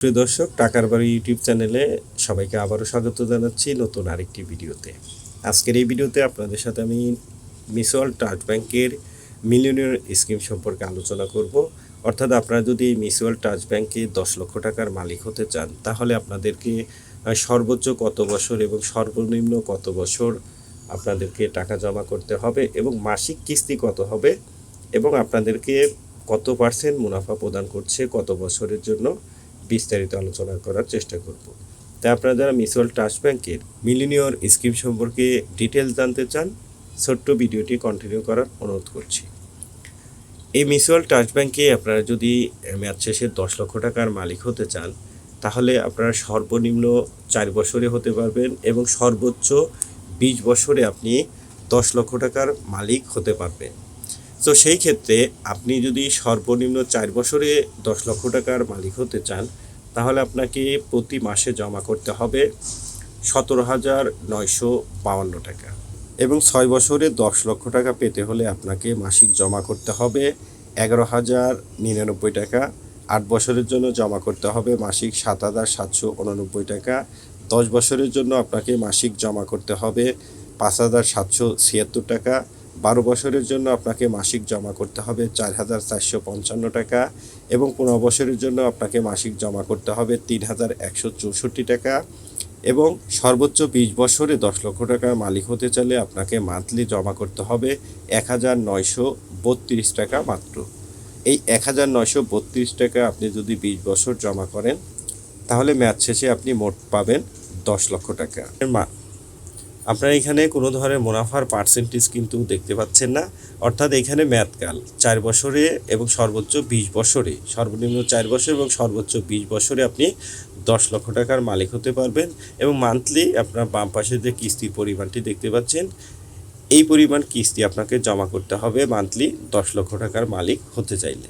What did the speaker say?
প্রিয় দর্শক, টাকার বাড়ি ইউটিউব চ্যানেলে সবাইকে আবারও স্বাগত জানাচ্ছি নতুন আরেকটি ভিডিওতে। আজকের এই ভিডিওতে আপনাদের সাথে আমি মিসওয়াল ট্রাস্ট ব্যাংকের মিলিয়নিয়র স্কিম সম্পর্কে আলোচনা করব। অর্থাৎ আপনারা যদি মিসওয়াল ট্রাস্ট ব্যাংকে দশ লক্ষ টাকার মালিক হতে চান, তাহলে আপনাদেরকে সর্বোচ্চ কত বছর এবং সর্বনিম্ন কত বছর আপনাদেরকে টাকা জমা করতে হবে এবং মাসিক কিস্তি কত হবে এবং আপনাদেরকে কত পার্সেন্ট মুনাফা প্রদান করছে কত বছরের জন্য বিস্তারিত আলোচনা করার চেষ্টা করব। তাই আপনারা যারা মিউচুয়াল ট্রাস্ট ব্যাংকের মিলিনিয়র স্কিম সম্পর্কে ডিটেলস জানতে চান, ছোট্ট ভিডিওটি কন্টিনিউ করার অনুরোধ করছি। এই মিউচুয়াল ট্রাস্ট ব্যাংকে আপনারা যদি মেয়াদ শেষে দশ লক্ষ টাকার মালিক হতে চান, তাহলে আপনারা সর্বনিম্ন চার বছরে হতে পারবেন এবং সর্বোচ্চ বিশ বছরে আপনি দশ লক্ষ টাকার মালিক হতে পারবেন। তো সেই ক্ষেত্রে আপনি যদি সর্বনিম্ন চার বছরে দশ লক্ষ টাকার মালিক হতে চান, তাহলে আপনাকে প্রতি মাসে জমা করতে হবে সতেরো হাজার নয়শো বাউন্ন টাকা। এবং ছয় বছরে দশ লক্ষ টাকা পেতে হলে আপনাকে মাসিক জমা করতে হবে এগারো হাজার নিরানব্বই টাকা। আট বছরের জন্য জমা করতে হবে মাসিক সাত হাজার সাতশো উননব্বই টাকা। দশ বছরের জন্য আপনাকে মাসিক জমা করতে হবে পাঁচ হাজার সাতশো ছিয়াত্তর টাকা। বারো বছরের জন্য আপনাকে মাসিক জমা করতে হবে চার হাজার চারশো পঞ্চান্ন টাকা এবং পনেরো বছরের জন্য আপনাকে মাসিক জমা করতে হবে তিন হাজার একশো চৌষট্টি টাকা এবং সর্বোচ্চ বিশ বছরে দশ লক্ষ টাকার মালিক হতে চাইলে আপনাকে মান্থলি জমা করতে হবে এক হাজার নয়শো বত্রিশ টাকা মাত্র। এই এক হাজার নয়শো বত্রিশ টাকা আপনি যদি বিশ বছর জমা করেন, তাহলে ম্যাচ শেষে আপনি মোট পাবেন দশ লক্ষ টাকা। আপনারা এখানে কোনো ধরনের মুনাফার পার্সেন্টেজ কিন্তু দেখতে পাচ্ছেন না। অর্থাৎ এখানে মেয়াদকাল চার বছরে এবং সর্বোচ্চ বিশ বছরে, সর্বনিম্ন চার বছর এবং সর্বোচ্চ বিশ বছরে আপনি দশ লক্ষ টাকার মালিক হতে পারবেন এবং মান্থলি আপনার বাম পাশে যে কিস্তির পরিমাণটি দেখতে পাচ্ছেন, এই পরিমাণ কিস্তি আপনাকে জমা করতে হবে মান্থলি দশ লক্ষ টাকার মালিক হতে চাইলে।